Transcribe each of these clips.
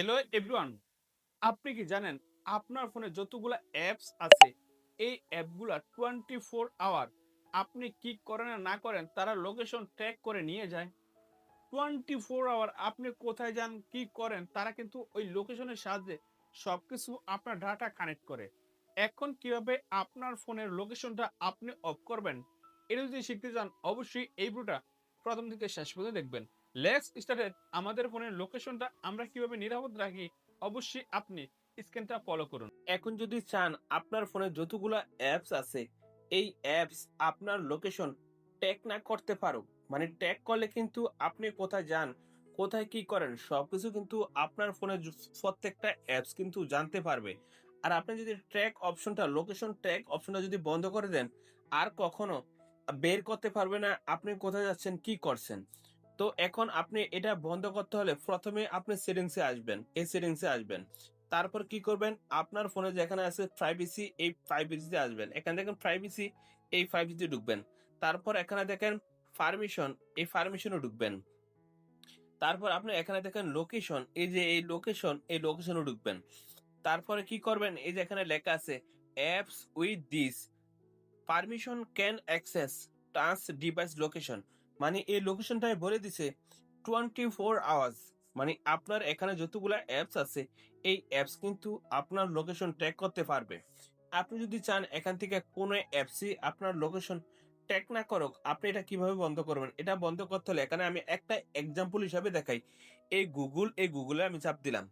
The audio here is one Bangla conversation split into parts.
হ্যালো এভরিওয়ান আপনি কি জানেন, আপনার ফোনে যতগুলো অ্যাপস আছে, এই অ্যাপগুলো টোয়েন্টি ফোর আওয়ার আপনি কি করেন না করেন, তারা লোকেশন ট্র্যাক করে নিয়ে যায়। টোয়েন্টি ফোর আওয়ার আপনি কোথায় যান, কি করেন, তারা কিন্তু ওই লোকেশনের সাহায্যে সব কিছু আপনার ডাটা কানেক্ট করে। এখন কীভাবে আপনার ফোনের লোকেশনটা আপনি অফ করবেন, এটা যদি শিখতে চান, অবশ্যই এই ভিডিওটা প্রথম থেকে শেষ পর্যন্ত দেখবেন। লেটস স্টার্টেড আমাদের ফোনের লোকেশনটা আমরা কীভাবে নিরাপদ রাখি? অবশ্যই আপনি স্ক্রিনটা ফলো করুন। এখন যদি চান আপনার ফোনে যতগুলো অ্যাপস আছে, এই অ্যাপস আপনার লোকেশন ট্যাগ না করতে পারো মানে ট্যাগ করলে কিন্তু আপনি কোথায় যান, কোথায় কি করেন, সবকিছু কিন্তু আপনার ফোনে প্রত্যেকটা অ্যাপস কিন্তু জানতে পারবে। আর আপনি যদি ট্র্যাক অপশনটা লোকেশন ট্র্যাক অপশনটা যদি বন্ধ করে দেন, আর কখনো বের করতে পারবে না, আপনি কোথায় যাচ্ছেন, কি করছেন। তো এখন আপনি এটা বন্ধ করতে হলে প্রথমে আপনি সেটিংসে আসবেন। এই সেটিংসে আসবেন। তারপর কি করবেন? আপনার ফোনে যেখানে আছে প্রাইভেসি এই প্রাইভেসিতে আসবেন। এখানে দেখেন প্রাইভেসি এই প্রাইভেসিতে ঢুকবেন। তারপর এখানে দেখেন পারমিশন এই পারমিশনে ঢুকবেন। তারপর আপনি এখানে দেখেন লোকেশন এই যে এই লোকেশন এই লোকেশনে ঢুকবেন। তারপরে কি করবেন? এই যে এখানে লেখা আছে apps with this permission can access trans device location মানে এই লোকেশনটাই বলে দিছে টোয়েন্টি ফোর আওয়ার্স মানে আপনার এখানে যতগুলো অ্যাপস আছে, এই অ্যাপস কিন্তু আপনার লোকেশন ট্র্যাক করতে পারবে। আপনি যদি চান এখান থেকে কোনো অ্যাপসই আপনার লোকেশন ট্র্যাক না করুক, আপনি এটা কীভাবে বন্ধ করবেন? এটা বন্ধ করতে হলে এখানে আমি একটা এক্সাম্পল হিসাবে দেখাই। এই গুগল এই গুগলে আমি চাপ দিলাম।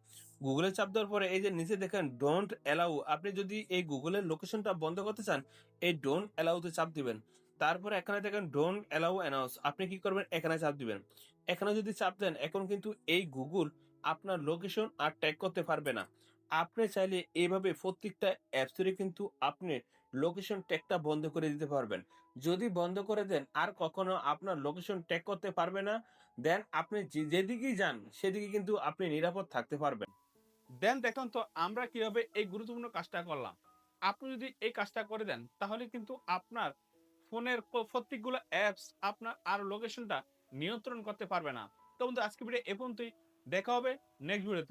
গুগলে চাপ দেওয়ার পরে এই যে নিচে দেখেন ডোন্ট অ্যালাউ আপনি যদি এই গুগলের লোকেশনটা বন্ধ করতে চান, এই ডোন্ট অ্যালাউতে চাপ দিবেন। তারপরে এখানে দেখেন ডোন্ট অ্যালাউ অ্যানাউন্স আপনি কি করবেন? এখানে চাপ দিবেন। এখানে যদি চাপ দেন, এখন কিন্তু এই গুগল আপনার লোকেশন আর ট্যাগ করতে পারবে না। আপনি চাইলে এইভাবে প্রত্যেকটা অ্যাপসেরই কিন্তু আপনি লোকেশন ট্যাগটা বন্ধ করে দিতে পারবেন। যদি বন্ধ করে দেন, আর কখনো আপনার লোকেশন ট্যাগ করতে পারবে না দেন আপনি যেদিকেই যান, সেদিকে কিন্তু আপনি নিরাপদ থাকতে পারবেন। দেন দেখুন তো, আমরা কীভাবে এই গুরুত্বপূর্ণ কাজটা করলাম। আপনি যদি এই কাজটা করে দেন, তাহলে কিন্তু আপনার ফোনের প্রত্যেকগুলো অ্যাপস আপনার আর লোকেশনটা নিয়ন্ত্রণ করতে পারবে না। তো বন্ধু আজকে ভিডিও এ পর্যন্তই। দেখা হবে নেক্সট ভিডিওতে